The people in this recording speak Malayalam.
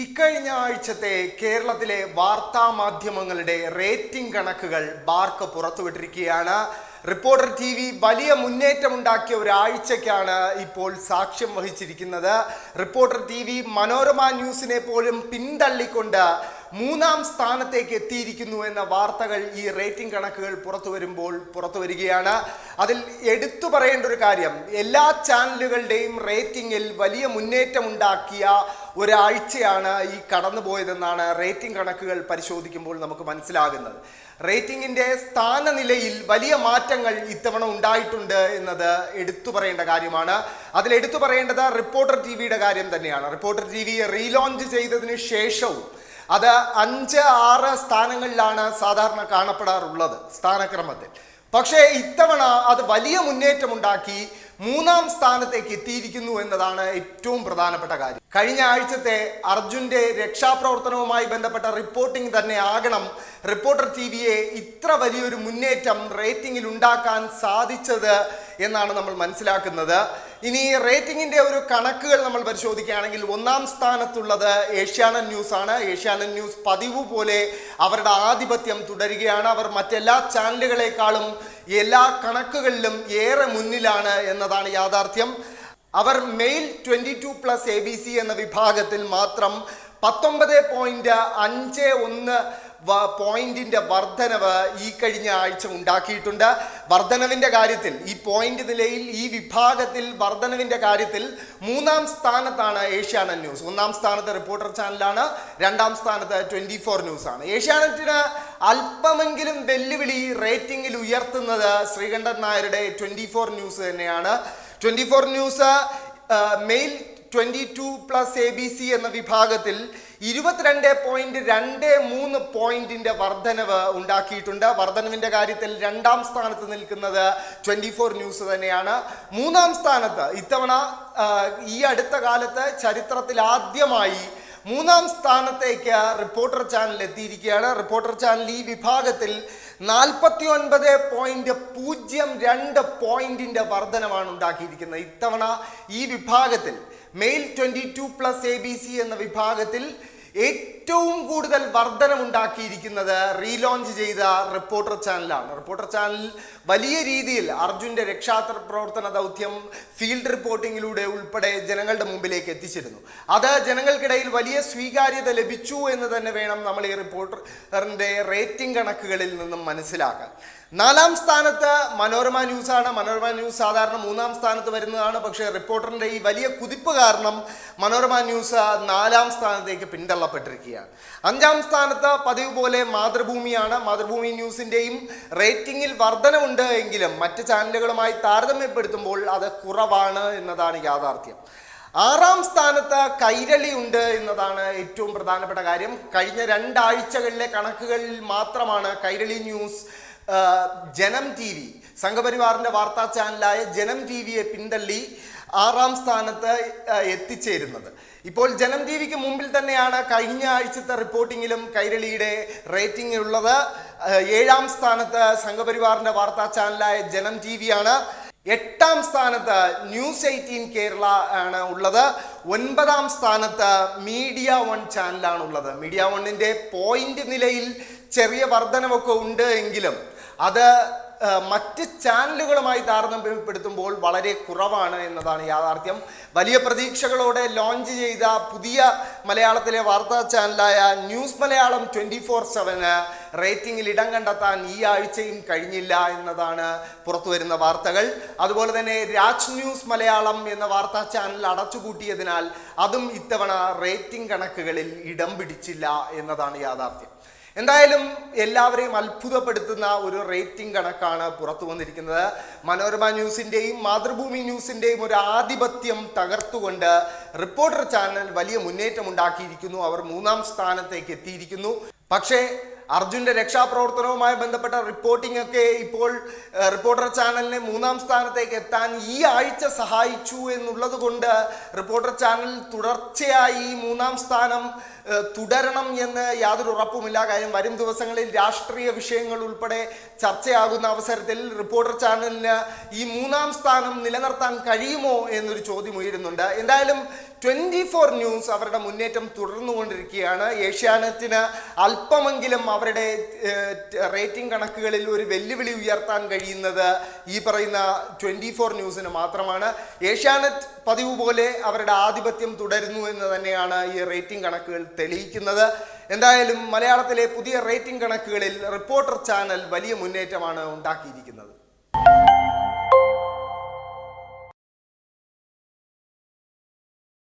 ഇക്കഴിഞ്ഞ ആഴ്ചത്തെ കേരളത്തിലെ വാർത്താ മാധ്യമങ്ങളുടെ റേറ്റിംഗ് കണക്കുകൾ ബാർക്ക് പുറത്തുവിട്ടിരിക്കുകയാണ്. റിപ്പോർട്ടർ ടി വി വലിയ മുന്നേറ്റമുണ്ടാക്കിയ ഒരാഴ്ചയ്ക്കാണ് ഇപ്പോൾ സാക്ഷ്യം വഹിച്ചിരിക്കുന്നത്. റിപ്പോർട്ടർ ടി വി മനോരമ ന്യൂസിനെ പോലും പിന്തള്ളിക്കൊണ്ട് മൂന്നാം സ്ഥാനത്തേക്ക് എത്തിയിരിക്കുന്നു എന്ന വാർത്തകൾ ഈ റേറ്റിംഗ് കണക്കുകൾ പുറത്തു വരുമ്പോൾ പുറത്തു വരികയാണ്. അതിൽ എടുത്തു പറയേണ്ട ഒരു കാര്യം എല്ലാ ചാനലുകളുടെയും റേറ്റിംഗിൽ വലിയ മുന്നേറ്റമുണ്ടാക്കിയ ഒരാഴ്ചയാണ് ഈ കടന്നുപോയതെന്നാണ് റേറ്റിംഗ് കണക്കുകൾ പരിശോധിക്കുമ്പോൾ നമുക്ക് മനസ്സിലാകുന്നത്. റേറ്റിംഗിന്റെ സ്ഥാനനിലയിൽ വലിയ മാറ്റങ്ങൾ ഇത്തവണ ഉണ്ടായിട്ടുണ്ട് എന്നത് എടുത്തു പറയേണ്ട കാര്യമാണ്. അതിൽ എടുത്തു പറയേണ്ടത് റിപ്പോർട്ടർ ടി വിയുടെ കാര്യം തന്നെയാണ്. റിപ്പോർട്ടർ ടി വി റീലോഞ്ച് ചെയ്തതിനു ശേഷവും അത് അഞ്ച് ആറ് സ്ഥാനങ്ങളിലാണ് സാധാരണ കാണപ്പെടാറുള്ളത് സ്ഥാനക്രമത്തിൽ. പക്ഷേ ഇത്തവണ അത് വലിയ മുന്നേറ്റമുണ്ടാക്കി മൂന്നാം സ്ഥാനത്തേക്ക് എത്തിയിരിക്കുന്നു എന്നതാണ് ഏറ്റവും പ്രധാനപ്പെട്ട കാര്യം. കഴിഞ്ഞ ആഴ്ചത്തെ അർജുന്റെ രക്ഷാപ്രവർത്തനവുമായി ബന്ധപ്പെട്ട റിപ്പോർട്ടിംഗ് തന്നെ ആകണം. റിപ്പോർട്ടർ ടി വിയെ ഇത്ര വലിയൊരു മുന്നേറ്റം റേറ്റിംഗിൽ ഉണ്ടാക്കാൻ സാധിച്ചത് എന്നാണ് നമ്മൾ മനസ്സിലാക്കുന്നത്. ഇനി റേറ്റിംഗിന്റെ ഒരു കണക്കുകൾ നമ്മൾ പരിശോധിക്കുകയാണെങ്കിൽ ഒന്നാം സ്ഥാനത്തുള്ളത് ഏഷ്യാനെറ്റ് ന്യൂസ് ആണ് ഏഷ്യാനെറ്റ് ന്യൂസ് പതിവ് പോലെ അവരുടെ ആധിപത്യം തുടരുകയാണ്. അവർ മറ്റെല്ലാ ചാനലുകളെക്കാളും എല്ലാ കണക്കുകളിലും ഏറെ മുന്നിലാണ് എന്നതാണ് യാഥാർത്ഥ്യം. അവർ male twenty two plus A B C എന്ന വിഭാഗത്തിൽ മാത്രം പത്തൊമ്പത് പോയിന്റ് അഞ്ച് ഒന്ന് പോയിന്റിന്റെ വർധനവ് ഈ കഴിഞ്ഞ ആഴ്ച ഉണ്ടാക്കിയിട്ടുണ്ട്. വർധനവിന്റെ കാര്യത്തിൽ ഈ പോയിന്റ് നിലയിൽ ഈ വിഭാഗത്തിൽ വർധനവിന്റെ കാര്യത്തിൽ മൂന്നാം സ്ഥാനത്താണ് ഏഷ്യാനെറ്റ് ന്യൂസ്. ഒന്നാം സ്ഥാനത്ത് റിപ്പോർട്ടർ ചാനലാണ് രണ്ടാം സ്ഥാനത്ത് ട്വന്റി ഫോർ ന്യൂസ് ആണ് ഏഷ്യാനെറ്റിന് അല്പമെങ്കിലും വെല്ലുവിളി റേറ്റിംഗിൽ ഉയർത്തുന്നത് ശ്രീകണ്ഠൻ നായരുടെ ട്വന്റി ഫോർ ന്യൂസ് തന്നെയാണ്. Twenty four news male twenty two plus A B C എന്ന വിഭാഗത്തിൽ ഇരുപത്തിരണ്ട് പോയിന്റ് രണ്ട് മൂന്ന് പോയിന്റിന്റെ വർധനവ് ഉണ്ടാക്കിയിട്ടുണ്ട്. വർധനവിന്റെ കാര്യത്തിൽ രണ്ടാം സ്ഥാനത്ത് നിൽക്കുന്നത് ട്വന്റി ഫോർ ന്യൂസ് തന്നെയാണ്. മൂന്നാം സ്ഥാനത്ത് ഇത്തവണ ഈ അടുത്ത കാലത്ത് ചരിത്രത്തിൽ ആദ്യമായി മൂന്നാം സ്ഥാനത്തേക്ക് റിപ്പോർട്ടർ ചാനൽ എത്തിയിരിക്കുകയാണ്. റിപ്പോർട്ടർ ചാനൽ ഈ വിഭാഗത്തിൽ നാൽപ്പത്തി ഒൻപത് പോയിന്റ് പൂജ്യം രണ്ട് പോയിന്റിന്റെ വർധനമാണ് ഉണ്ടാക്കിയിരിക്കുന്നത്. ഇത്തവണ ഈ വിഭാഗത്തിൽ male twenty two plus A B C എന്ന വിഭാഗത്തിൽ एक ഏറ്റവും കൂടുതൽ വർധനമുണ്ടാക്കിയിരിക്കുന്നത് റീലോഞ്ച് ചെയ്ത റിപ്പോർട്ടർ ചാനലാണ് റിപ്പോർട്ടർ ചാനൽ വലിയ രീതിയിൽ അർജുന്റെ രക്ഷാത്ര പ്രവർത്തന ദൗത്യം ഫീൽഡ് റിപ്പോർട്ടിങ്ങിലൂടെ ഉൾപ്പെടെ ജനങ്ങളുടെ മുമ്പിലേക്ക് എത്തിച്ചിരുന്നു. അത് ജനങ്ങൾക്കിടയിൽ വലിയ സ്വീകാര്യത ലഭിച്ചു എന്ന് തന്നെ വേണം നമ്മൾ ഈ റിപ്പോർട്ടറിന്റെ റേറ്റിംഗ് കണക്കുകളിൽ നിന്നും മനസ്സിലാക്കാൻ. നാലാം സ്ഥാനത്ത് മനോരമ ന്യൂസാണ് മനോരമ ന്യൂസ് സാധാരണ മൂന്നാം സ്ഥാനത്ത് വരുന്നതാണ്. പക്ഷേ റിപ്പോർട്ടറിന്റെ ഈ വലിയ കുതിപ്പ് കാരണം മനോരമ ന്യൂസ് നാലാം സ്ഥാനത്തേക്ക് പിന്തള്ളപ്പെട്ടിരിക്കുകയാണ് അഞ്ചാം സ്ഥാനത്ത് പതിവ് പോലെ മാതൃഭൂമിയാണ്. മാതൃഭൂമി ന്യൂസിന്റെയും റേറ്റിംഗിൽ വർധനമുണ്ട് എങ്കിലും മറ്റ് ചാനലുകളുമായി താരതമ്യപ്പെടുത്തുമ്പോൾ അത് കുറവാണ് എന്നതാണ് യാഥാർത്ഥ്യം. ആറാം സ്ഥാനത്ത് കൈരളി ഉണ്ട് എന്നതാണ് ഏറ്റവും പ്രധാനപ്പെട്ട കാര്യം. കഴിഞ്ഞ രണ്ടാഴ്ചകളിലെ കണക്കുകളിൽ മാത്രമാണ് Kairali news Janam T V. സംഘപരിവാറിന്റെ വാർത്താ ചാനലായ ജനം ടി വിയെ പിന്തള്ളി ആറാം സ്ഥാനത്ത് എത്തിച്ചേരുന്നത്. ഇപ്പോൾ ജനം ടി വിക്ക് മുമ്പിൽ തന്നെയാണ് കഴിഞ്ഞ ആഴ്ചത്തെ റിപ്പോർട്ടിങ്ങിലും കൈരളിയുടെ റേറ്റിംഗ് ഉള്ളത്. ഏഴാം സ്ഥാനത്ത് സംഘപരിവാറിന്റെ വാർത്താ ചാനലായ ജനം ടി വിയാണ്. എട്ടാം സ്ഥാനത്ത് ന്യൂസ് എയ്റ്റീൻ കേരള ആണ് ഉള്ളത്. ഒൻപതാം സ്ഥാനത്ത് മീഡിയ വൺ ചാനലാണ് ഉള്ളത്. മീഡിയ വണ്ണിന്റെ പോയിന്റ് നിലയിൽ ചെറിയ വർധനമൊക്കെ ഉണ്ട് എങ്കിലും അത് മറ്റ് ചാനലുകളുമായി താരതമ്യപ്പെടുത്തുമ്പോൾ വളരെ കുറവാണ് എന്നതാണ് യാഥാർത്ഥ്യം. വലിയ പ്രതീക്ഷകളോടെ ലോഞ്ച് ചെയ്ത പുതിയ മലയാളത്തിലെ വാർത്താ ചാനലായ ന്യൂസ് മലയാളം ട്വന്റി ഫോർ സെവന് റേറ്റിംഗിൽ ഇടം കണ്ടെത്താൻ ഈ ആഴ്ചയും കഴിഞ്ഞില്ല എന്നതാണ് പുറത്തു വരുന്ന വാർത്തകൾ. അതുപോലെ തന്നെ രാജ് ന്യൂസ് മലയാളം എന്ന വാർത്താ ചാനൽ അടച്ചുകൂട്ടിയതിനാൽ അതും ഇത്തവണ റേറ്റിംഗ് കണക്കുകളിൽ ഇടം പിടിച്ചില്ല എന്നതാണ് യാഥാർത്ഥ്യം. എന്തായാലും എല്ലാവരെയും അത്ഭുതപ്പെടുത്തുന്ന ഒരു റേറ്റിംഗ് കണക്കാണ് പുറത്തു വന്നിരിക്കുന്നത്. മനോരമ ന്യൂസിന്റെയും മാതൃഭൂമി ന്യൂസിന്റെയും ഒരു ആധിപത്യം തകർത്തുകൊണ്ട് റിപ്പോർട്ടർ ചാനൽ വലിയ മുന്നേറ്റം ഉണ്ടാക്കിയിരിക്കുന്നു. അവർ മൂന്നാം സ്ഥാനത്തേക്ക് എത്തിയിരിക്കുന്നു. പക്ഷേ അർജുന്റെ രക്ഷാപ്രവർത്തനവുമായി ബന്ധപ്പെട്ട റിപ്പോർട്ടിംഗ് ഒക്കെ ഇപ്പോൾ റിപ്പോർട്ടർ ചാനലിനെ മൂന്നാം സ്ഥാനത്തേക്ക് എത്താൻ ഈ ആഴ്ച സഹായിച്ചു എന്നുള്ളത് കൊണ്ട് റിപ്പോർട്ടർ ചാനൽ തുടർച്ചയായി മൂന്നാം സ്ഥാനം തുടരണം എന്ന് യാതൊരു ഉറപ്പുമില്ല കാര്യം വരും ദിവസങ്ങളിൽ രാഷ്ട്രീയ വിഷയങ്ങൾ ഉൾപ്പെടെ ചർച്ചയാകുന്ന അവസരത്തിൽ റിപ്പോർട്ടർ ചാനലിന് ഈ മൂന്നാം സ്ഥാനം നിലനിർത്താൻ കഴിയുമോ എന്നൊരു ചോദ്യം ഉയരുന്നുണ്ട്. എന്തായാലും ട്വന്റി ഫോർ ന്യൂസ് അവരുടെ മുന്നേറ്റം തുടർന്നുകൊണ്ടിരിക്കുകയാണ്. ഏഷ്യാനെറ്റിന് അല്പമെങ്കിലും അവരുടെ റേറ്റിംഗ് കണക്കുകളിൽ ഒരു വെല്ലുവിളി ഉയർത്താൻ കഴിയുന്നത് ഈ പറയുന്ന ട്വന്റി ഫോർ ന്യൂസിന് മാത്രമാണ്. ഏഷ്യാനെറ്റ് പതിവ് പോലെ അവരുടെ ആധിപത്യം തുടരുന്നു എന്ന് തന്നെയാണ് ഈ റേറ്റിംഗ് കണക്കുകൾ തെളിയിക്കുന്നത്. എന്തായാലും മലയാളത്തിലെ പുതിയ റേറ്റിംഗ് കണക്കുകളിൽ റിപ്പോർട്ടർ ചാനൽ വലിയ മുന്നേറ്റമാണ് ഉണ്ടാക്കിയിരിക്കുന്നത്.